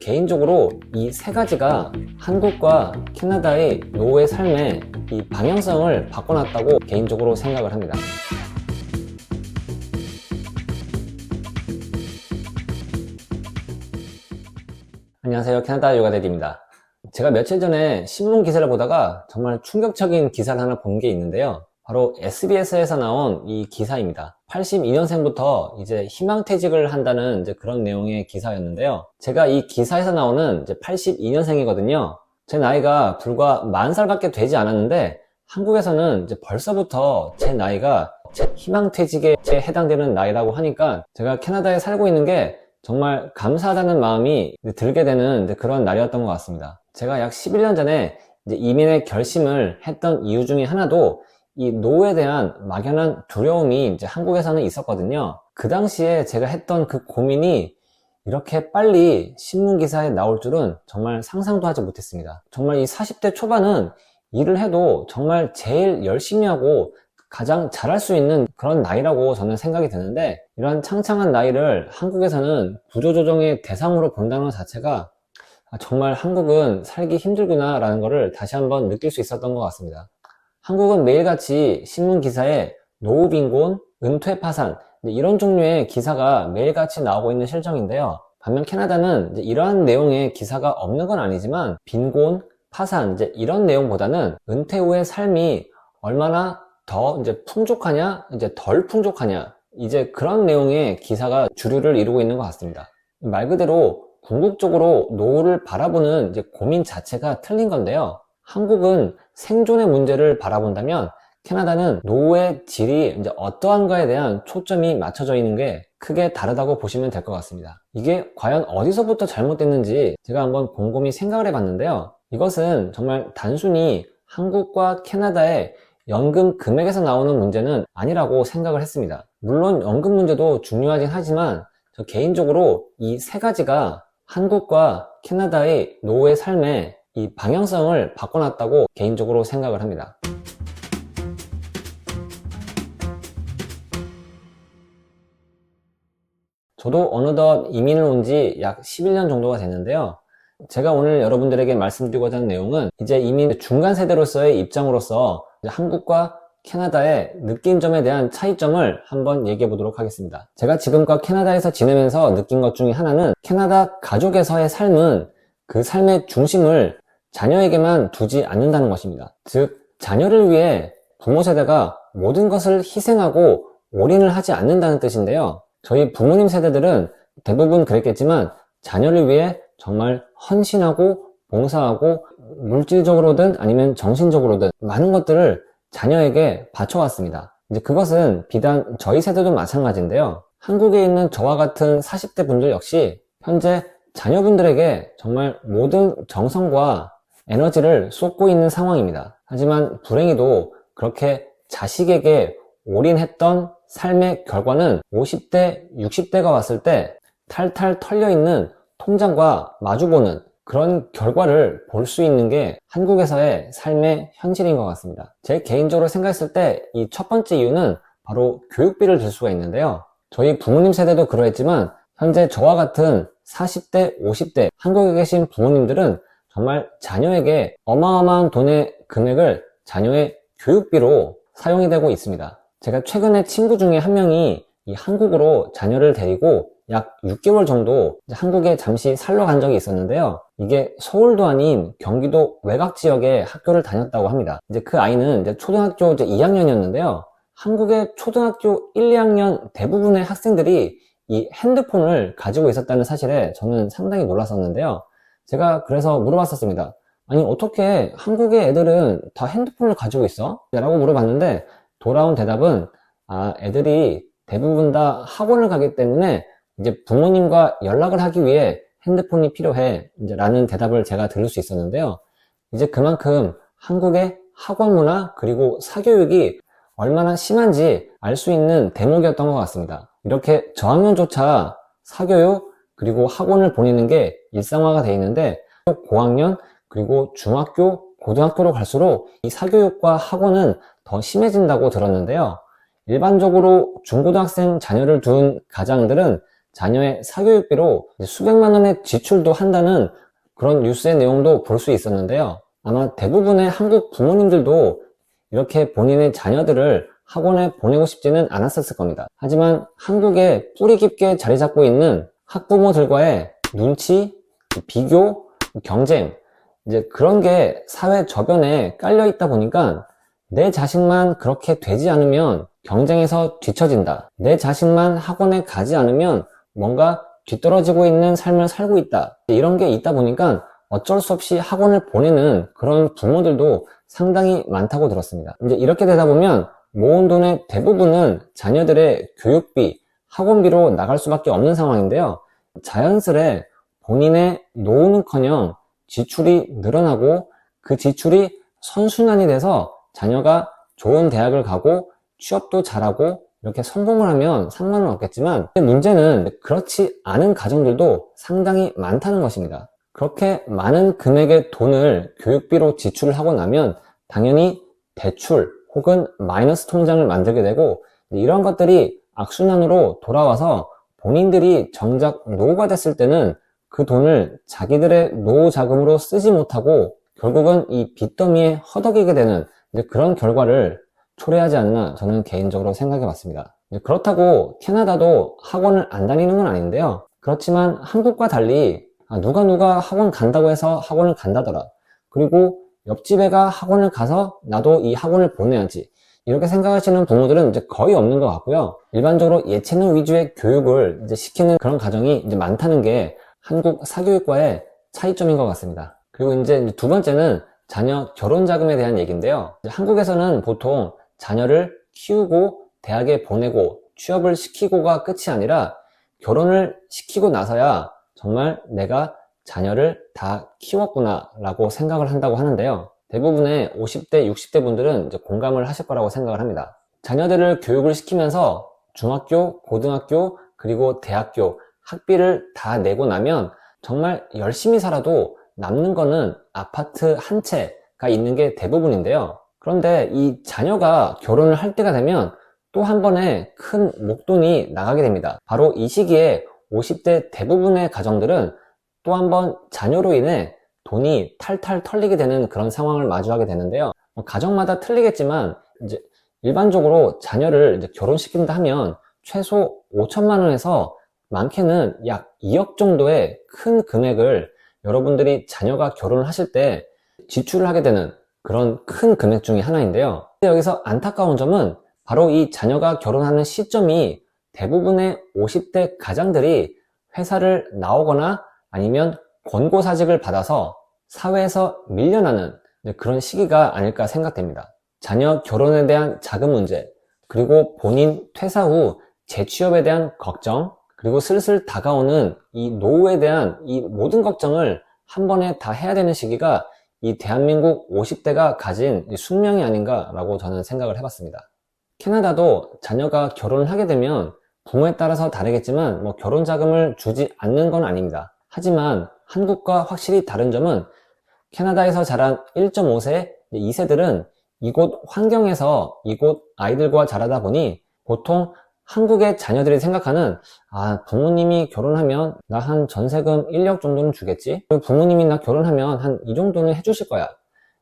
개인적으로 이 세 가지가 한국과 캐나다의 노후의 삶의 이 방향성을 바꿔놨다고 개인적으로 생각을 합니다. 안녕하세요. 캐나다 요가데디입니다. 제가 며칠 전에 신문 기사를 보다가 정말 충격적인 기사를 하나 본 게 있는데요. 바로 SBS에서 나온 이 기사입니다. 82년생부터 이제 희망퇴직을 한다는 이제 그런 내용의 기사였는데요. 제가 이 기사에서 나오는 이제 82년생이거든요. 제 나이가 불과 40살밖에 되지 않았는데 한국에서는 이제 벌써부터 제 나이가 제 희망퇴직에 해당되는 나이라고 하니까 제가 캐나다에 살고 있는 게 정말 감사하다는 마음이 들게 되는 그런 날이었던 것 같습니다. 제가 약 11년 전에 이민의 결심을 했던 이유 중에 하나도 이 노후에 대한 막연한 두려움이 이제 한국에서는 있었거든요. 그 당시에 제가 했던 그 고민이 이렇게 빨리 신문 기사에 나올 줄은 정말 상상도 하지 못했습니다. 정말 이 40대 초반은 일을 해도 정말 제일 열심히 하고 가장 잘할 수 있는 그런 나이라고 저는 생각이 드는데 이런 창창한 나이를 한국에서는 구조조정의 대상으로 본다는 것 자체가 정말 한국은 살기 힘들구나 라는 것을 다시 한번 느낄 수 있었던 것 같습니다. 한국은 매일같이 신문 기사에 노후 빈곤, 은퇴 파산 이런 종류의 기사가 매일같이 나오고 있는 실정인데요. 반면 캐나다는 이러한 내용의 기사가 없는 건 아니지만 빈곤, 파산 이런 내용보다는 은퇴 후의 삶이 얼마나 더 이제 풍족하냐, 이제 덜 풍족하냐 이제 그런 내용의 기사가 주류를 이루고 있는 것 같습니다. 말 그대로 궁극적으로 노후를 바라보는 고민 자체가 틀린 건데요. 한국은 생존의 문제를 바라본다면 캐나다는 노후의 질이 이제 어떠한가에 대한 초점이 맞춰져 있는 게 크게 다르다고 보시면 될 것 같습니다. 이게 과연 어디서부터 잘못됐는지 제가 한번 곰곰이 생각을 해봤는데요. 이것은 정말 단순히 한국과 캐나다의 연금 금액에서 나오는 문제는 아니라고 생각을 했습니다. 물론 연금 문제도 중요하긴 하지만 저 개인적으로 이 세 가지가 한국과 캐나다의 노후의 삶에 이 방향성을 바꿔놨다고 개인적으로 생각을 합니다. 저도 어느덧 이민을 온 지 약 11년 정도가 됐는데요. 제가 오늘 여러분들에게 말씀드리고자 하는 내용은 이제 이민 중간 세대로서의 입장으로서 한국과 캐나다의 느낀 점에 대한 차이점을 한번 얘기해 보도록 하겠습니다. 제가 지금껏 캐나다에서 지내면서 느낀 것 중에 하나는 캐나다 가족에서의 삶은 그 삶의 중심을 자녀에게만 두지 않는다는 것입니다. 즉, 자녀를 위해 부모 세대가 모든 것을 희생하고 올인을 하지 않는다는 뜻인데요. 저희 부모님 세대들은 대부분 그랬겠지만 자녀를 위해 정말 헌신하고 봉사하고 물질적으로든 아니면 정신적으로든 많은 것들을 자녀에게 바쳐왔습니다. 이제 그것은 비단 저희 세대도 마찬가지인데요. 한국에 있는 저와 같은 40대 분들 역시 현재 자녀분들에게 정말 모든 정성과 에너지를 쏟고 있는 상황입니다. 하지만 불행히도 그렇게 자식에게 올인했던 삶의 결과는 50대, 60대가 왔을 때 탈탈 털려 있는 통장과 마주보는 그런 결과를 볼 수 있는 게 한국에서의 삶의 현실인 것 같습니다. 제 개인적으로 생각했을 때 이 첫 번째 이유는 바로 교육비를 들 수가 있는데요. 저희 부모님 세대도 그러했지만 현재 저와 같은 40대, 50대 한국에 계신 부모님들은 정말 자녀에게 어마어마한 돈의 금액을 자녀의 교육비로 사용이 되고 있습니다. 제가 최근에 친구 중에 한 명이 한국으로 자녀를 데리고 약 6개월 정도 한국에 잠시 살러 간 적이 있었는데요. 이게 서울도 아닌 경기도 외곽 지역의 학교를 다녔다고 합니다. 이제 그 아이는 이제 초등학교 이제 2학년이었는데요. 한국의 초등학교 1, 2학년 대부분의 학생들이 이 핸드폰을 가지고 있었다는 사실에 저는 상당히 놀랐었는데요. 제가 그래서 물어봤었습니다. 아니 어떻게 한국의 애들은 다 핸드폰을 가지고 있어? 라고 물어봤는데 돌아온 대답은 아 애들이 대부분 다 학원을 가기 때문에 이제 부모님과 연락을 하기 위해 핸드폰이 필요해 이제 라는 대답을 제가 들을 수 있었는데요. 이제 그만큼 한국의 학원 문화 그리고 사교육이 얼마나 심한지 알 수 있는 대목이었던 것 같습니다. 이렇게 저학년조차 사교육 그리고 학원을 보내는 게 일상화가 되어 있는데 고학년 그리고 중학교 고등학교로 갈수록 이 사교육과 학원은 더 심해진다고 들었는데요. 일반적으로 중고등학생 자녀를 둔 가장들은 자녀의 사교육비로 수백만 원의 지출도 한다는 그런 뉴스의 내용도 볼 수 있었는데요. 아마 대부분의 한국 부모님들도 이렇게 본인의 자녀들을 학원에 보내고 싶지는 않았었을 겁니다. 하지만 한국에 뿌리 깊게 자리 잡고 있는 학부모들과의 눈치, 비교, 경쟁, 이제 그런 게 사회 저변에 깔려 있다 보니까 내 자식만 그렇게 되지 않으면 경쟁에서 뒤처진다. 내 자식만 학원에 가지 않으면 뭔가 뒤떨어지고 있는 삶을 살고 있다. 이런 게 있다 보니까 어쩔 수 없이 학원을 보내는 그런 부모들도 상당히 많다고 들었습니다. 이제 이렇게 되다 보면 모은 돈의 대부분은 자녀들의 교육비, 학원비로 나갈 수밖에 없는 상황인데요. 자연스레 본인의 노후는커녕 지출이 늘어나고 그 지출이 선순환이 돼서 자녀가 좋은 대학을 가고 취업도 잘하고 이렇게 성공을 하면 상관은 없겠지만 문제는 그렇지 않은 가정들도 상당히 많다는 것입니다. 그렇게 많은 금액의 돈을 교육비로 지출을 하고 나면 당연히 대출 혹은 마이너스 통장을 만들게 되고 이런 것들이 악순환으로 돌아와서 본인들이 정작 노후가 됐을 때는 그 돈을 자기들의 노후 자금으로 쓰지 못하고 결국은 이 빚더미에 허덕이게 되는 그런 결과를 초래하지 않나 저는 개인적으로 생각해 봤습니다. 그렇다고 캐나다도 학원을 안 다니는 건 아닌데요. 그렇지만 한국과 달리 아, 누가 누가 학원 간다고 해서 학원을 간다더라. 그리고 옆집 애가 학원을 가서 나도 이 학원을 보내야지. 이렇게 생각하시는 부모들은 이제 거의 없는 것 같고요. 일반적으로 예체능 위주의 교육을 이제 시키는 그런 가정이 이제 많다는 게 한국 사교육과의 차이점인 것 같습니다. 그리고 이제 두 번째는 자녀 결혼 자금에 대한 얘기인데요. 한국에서는 보통 자녀를 키우고 대학에 보내고 취업을 시키고가 끝이 아니라 결혼을 시키고 나서야 정말 내가 자녀를 다 키웠구나 라고 생각을 한다고 하는데요. 대부분의 50대, 60대 분들은 공감을 하실 거라고 생각을 합니다. 자녀들을 교육을 시키면서 중학교, 고등학교, 그리고 대학교 학비를 다 내고 나면 정말 열심히 살아도 남는 거는 아파트 한 채가 있는 게 대부분인데요. 그런데 이 자녀가 결혼을 할 때가 되면 또 한 번에 큰 목돈이 나가게 됩니다. 바로 이 시기에 50대 대부분의 가정들은 또 한 번 자녀로 인해 돈이 탈탈 털리게 되는 그런 상황을 마주하게 되는데요. 뭐 가정마다 틀리겠지만 이제 일반적으로 자녀를 이제 결혼시킨다 하면 최소 5천만 원에서 많게는 약 2억 정도의 큰 금액을 여러분들이 자녀가 결혼을 하실 때 지출을 하게 되는 그런 큰 금액 중의 하나인데요. 여기서 안타까운 점은 바로 이 자녀가 결혼하는 시점이 대부분의 50대 가장들이 회사를 나오거나 아니면 권고사직을 받아서 사회에서 밀려나는 그런 시기가 아닐까 생각됩니다. 자녀 결혼에 대한 자금 문제, 그리고 본인 퇴사 후 재취업에 대한 걱정, 그리고 슬슬 다가오는 이 노후에 대한 이 모든 걱정을 한 번에 다 해야 되는 시기가 이 대한민국 50대가 가진 숙명이 아닌가라고 저는 생각을 해봤습니다. 캐나다도 자녀가 결혼을 하게 되면 부모에 따라서 다르겠지만 뭐 결혼 자금을 주지 않는 건 아닙니다. 하지만 한국과 확실히 다른 점은 캐나다에서 자란 1.5세, 2세들은 이곳 환경에서 이곳 아이들과 자라다 보니 보통 한국의 자녀들이 생각하는 아 부모님이 결혼하면 나 한 전세금 1억 정도는 주겠지? 부모님이 나 결혼하면 한 이 정도는 해주실 거야.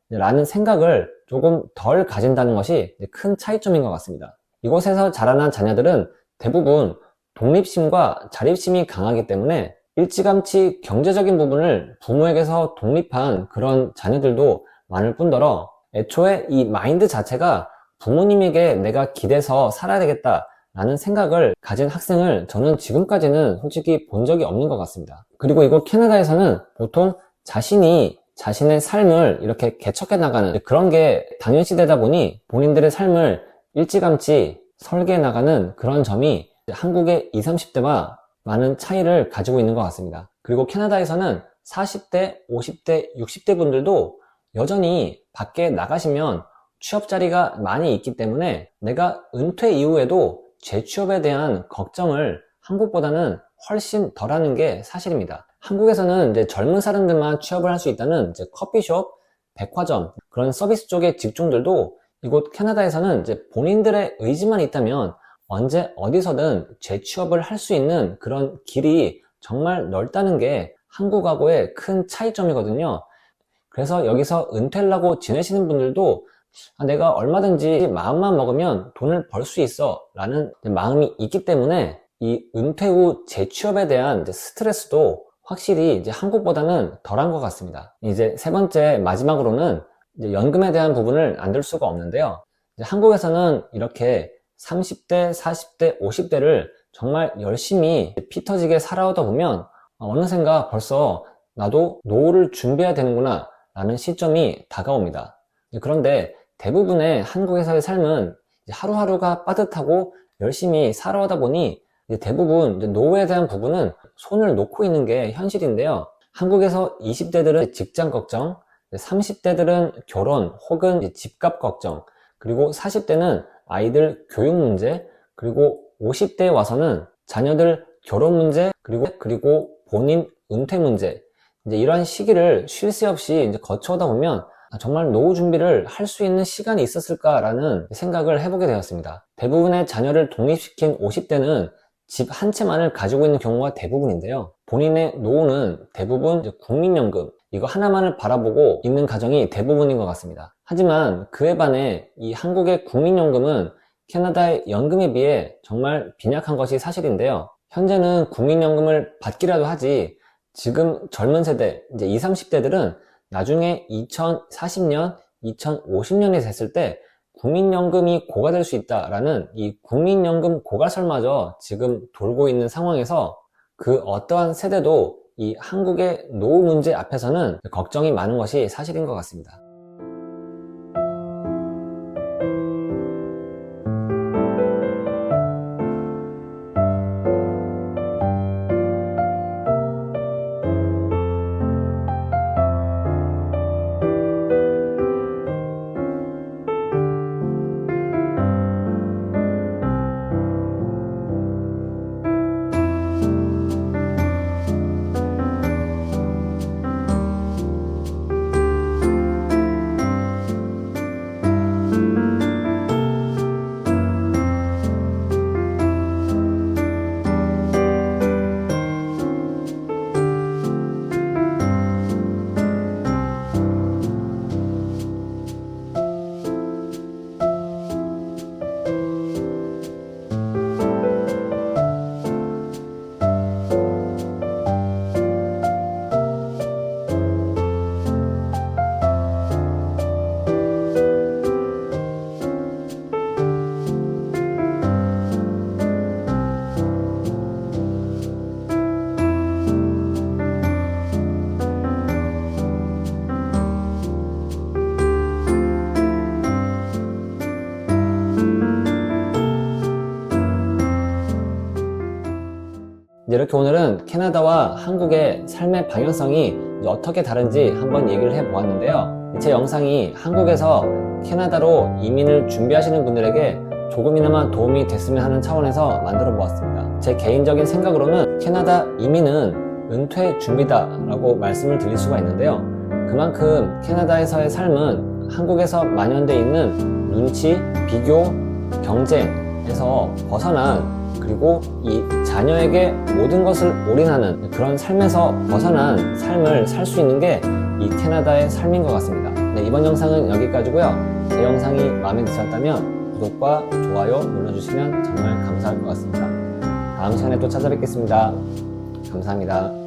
라는 생각을 조금 덜 가진다는 것이 큰 차이점인 것 같습니다. 이곳에서 자라난 자녀들은 대부분 독립심과 자립심이 강하기 때문에 일찌감치 경제적인 부분을 부모에게서 독립한 그런 자녀들도 많을 뿐더러 애초에 이 마인드 자체가 부모님에게 내가 기대서 살아야 되겠다 라는 생각을 가진 학생을 저는 지금까지는 솔직히 본 적이 없는 것 같습니다. 그리고 이곳 캐나다에서는 보통 자신이 자신의 삶을 이렇게 개척해 나가는 그런 게 당연시되다 보니 본인들의 삶을 일찌감치 설계해 나가는 그런 점이 한국의 20, 30대와 많은 차이를 가지고 있는 것 같습니다. 그리고 캐나다에서는 40대, 50대, 60대 분들도 여전히 밖에 나가시면 취업 자리가 많이 있기 때문에 내가 은퇴 이후에도 재취업에 대한 걱정을 한국보다는 훨씬 덜 하는 게 사실입니다. 한국에서는 이제 젊은 사람들만 취업을 할 수 있다는 이제 커피숍, 백화점, 그런 서비스 쪽의 직종들도 이곳 캐나다에서는 이제 본인들의 의지만 있다면 언제 어디서든 재취업을 할 수 있는 그런 길이 정말 넓다는 게 한국하고의 큰 차이점이거든요. 그래서 여기서 은퇴를 하고 지내시는 분들도 아, 내가 얼마든지 마음만 먹으면 돈을 벌 수 있어 라는 마음이 있기 때문에 이 은퇴 후 재취업에 대한 스트레스도 확실히 이제 한국보다는 덜한 것 같습니다. 이제 세 번째 마지막으로는 연금에 대한 부분을 안 들 수가 없는데요. 한국에서는 이렇게 30대, 40대, 50대를 정말 열심히 피 터지게 살아오다 보면 어느샌가 벌써 나도 노후를 준비해야 되는구나 라는 시점이 다가옵니다. 그런데 대부분의 한국에서의 삶은 하루하루가 빠듯하고 열심히 살아오다 보니 대부분 노후에 대한 부분은 손을 놓고 있는 게 현실인데요. 한국에서 20대들은 직장 걱정, 30대들은 결혼 혹은 집값 걱정, 그리고 40대는 아이들 교육 문제, 그리고 50대에 와서는 자녀들 결혼 문제, 그리고, 그리고 본인 은퇴 문제, 이제 이러한 시기를 쉴 새 없이 이제 거쳐오다 보면 아, 정말 노후 준비를 할 수 있는 시간이 있었을까라는 생각을 해보게 되었습니다. 대부분의 자녀를 독립시킨 50대는 집 한 채만을 가지고 있는 경우가 대부분인데요. 본인의 노후는 대부분 국민연금, 이거 하나만을 바라보고 있는 가정이 대부분인 것 같습니다. 하지만 그에 반해 이 한국의 국민연금은 캐나다의 연금에 비해 정말 빈약한 것이 사실인데요. 현재는 국민연금을 받기라도 하지 지금 젊은 세대, 이제 20, 30대들은 나중에 2040년, 2050년이 됐을 때 국민연금이 고가될 수 있다라는 이 국민연금 고갈설마저 지금 돌고 있는 상황에서 그 어떠한 세대도 이 한국의 노후 문제 앞에서는 걱정이 많은 것이 사실인 것 같습니다. 이렇게 오늘은 캐나다와 한국의 삶의 방향성이 어떻게 다른지 한번 얘기를 해 보았는데요. 제 영상이 한국에서 캐나다로 이민을 준비하시는 분들에게 조금이나마 도움이 됐으면 하는 차원에서 만들어 보았습니다. 제 개인적인 생각으로는 캐나다 이민은 은퇴 준비다 라고 말씀을 드릴 수가 있는데요. 그만큼 캐나다에서의 삶은 한국에서 만연되어 있는 눈치, 비교, 경쟁에서 벗어난 그리고 이 자녀에게 모든 것을 올인하는 그런 삶에서 벗어난 삶을 살 수 있는 게 이 캐나다의 삶인 것 같습니다. 네, 이번 영상은 여기까지고요. 제 영상이 마음에 드셨다면 구독과 좋아요 눌러주시면 정말 감사할 것 같습니다. 다음 시간에 또 찾아뵙겠습니다. 감사합니다.